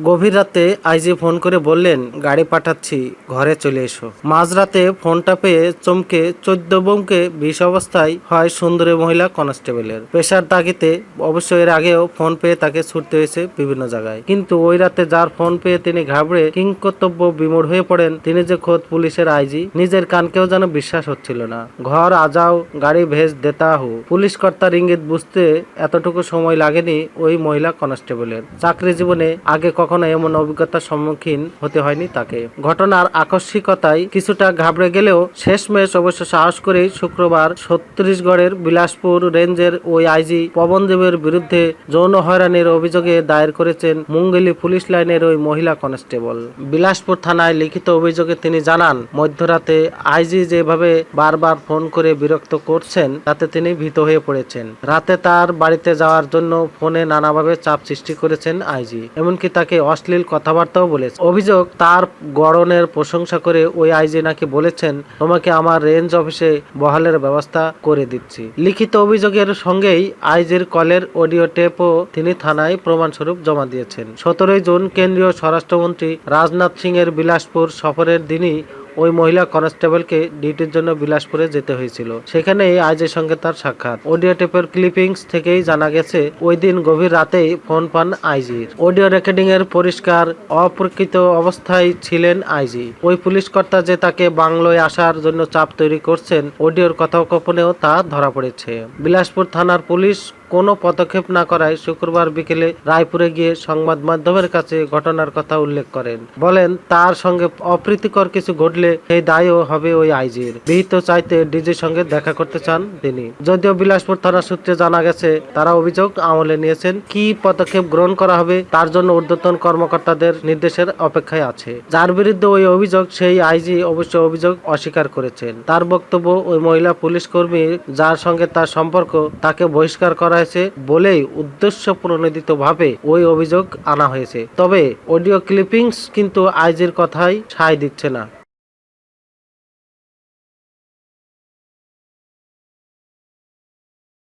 গভীর রাতে IG phone করে বললেন, গাড়ি পাঠাচ্ছি, ঘরে চলে এসো। মাঝরাতে ফোনটা পেয়ে চমকে চোদ্দ বোমকে বিষ অবস্থায় হয় সুন্দরী মহিলা কনস্টেবলের। পেশার তাগিতে অবশ্য এর আগেও ফোন পেয়ে তাকে ছুটতে হয়েছে বিভিন্ন জায়গায়। কিন্তু ওই রাতে যার ফোন পেয়ে তিনি ঘাবড়ে কিংকর্তব্য বিমূঢ় হয়ে পড়েন, তিনি যে খোদ পুলিশের আইজি, নিজের কানকেও যেন বিশ্বাস হচ্ছিল না। ঘর আজাও গাড়ি ভেজ দেতা হু। পুলিশ কর্তার ইঙ্গিত বুঝতে এতটুকু সময় লাগেনি ওই মহিলা কনস্টেবলের। চাকরি জীবনে আগে কখনো এমন অভিজ্ঞতার সম্মুখীন হতে হয়নি তাকে। ঘটনার আকস্মিকতায় কিছুটা ঘাবড়ে গেলেও শেষমেশ অবশ্য সাহস করেই শুক্রবার ছত্তিশগড়ের বিলাসপুর রেঞ্জের ওই আইজি পবনদেবের বিরুদ্ধে যৌন হয়রানির অভিযোগে দায়ের করেছেন মুঙ্গেলি পুলিশ লাইনের ওই মহিলা কনস্টেবল। বিলাসপুর থানায় লিখিত অভিযোগে তিনি জানান, মধ্যরাতে আইজি যেভাবে বারবার ফোন করে বিরক্ত করছেন, তাতে তিনি ভীত হয়ে পড়েছেন। রাতে তার বাড়িতে যাওয়ার জন্য ফোনে নানাভাবে চাপ সৃষ্টি করেছেন আইজি, এমনকি তাকে অশ্লীল কথাবার্তাও বলেছে। অভিযোগ, তার গড়নের প্রশংসা করে ওই আইজি নাকি বলেছেন, তোমাকে আমার রেঞ্জ অফিসে বহালের ব্যবস্থা করে দিচ্ছি। লিখিত অভিযোগের সঙ্গেই আইজির কলের অডিও টেপও তিনি থানায় প্রমাণস্বরূপ জমা দিয়েছেন। সতেরোই জুন কেন্দ্রীয় স্বরাষ্ট্রমন্ত্রী রাজনাথ সিং এর বিলাসপুর সফরের দিনই ওই মহিলা কনস্টেবলকে ডিউটির জন্য বিলাসপুরে যেতে হয়েছিল। সেখানে আইজের সঙ্গে তার সাক্ষাৎ। অডিও টেপের ক্লিপিংস থেকেই জানা গেছে, ওই দিন গভীর রাতেই ফোন পান আইজির। অডিও রেকর্ডিং এর পরিষ্কার, অপ্রকৃত অবস্থায় ছিলেন আইজি। ওই পুলিশ কর্তা যে তাকে বাংলোয় আসার জন্য চাপ তৈরি করছেন, অডিওর কথোপকথনেও তা ধরা পড়েছে। বিলাসপুর থানার পুলিশ কোনো পদক্ষেপ না করায় শুক্রবার বিকেলে রায়পুরে গিয়ে সংবাদ মাধ্যমের কাছে ঘটনার কথা উল্লেখ করেন। বলেন, তার সঙ্গে অপ্রীতিকর কিছু ঘটলে সেই দায়ও হবে ওই আইজির। বিহিত চাইতে ডিজির সঙ্গে দেখা করতে চান তিনি। যদিও বিলাসপুর থানা সূত্রে জানা গেছে, তারা অভিযোগ আমলে নিয়েছেন কি পদক্ষেপ গ্রহণ করা হবে তার জন্য ঊর্ধ্বতন কর্মকর্তাদের নির্দেশের অপেক্ষায় আছে। যার বিরুদ্ধে ওই অভিযোগ, সেই আইজি অবশ্য অভিযোগ অস্বীকার করেছেন। তার বক্তব্য ওই মহিলা পুলিশ কর্মী যার সঙ্গে তার সম্পর্ক তাকে বহিষ্কার করা হয়েছে বলেই উদ্দেশ্য প্রণোদিত ভাবে ওই অভিযোগ আনা হয়েছে। তবে অডিও ক্লিপিংস কিন্তু আইজির কথাই সায় দিচ্ছে না।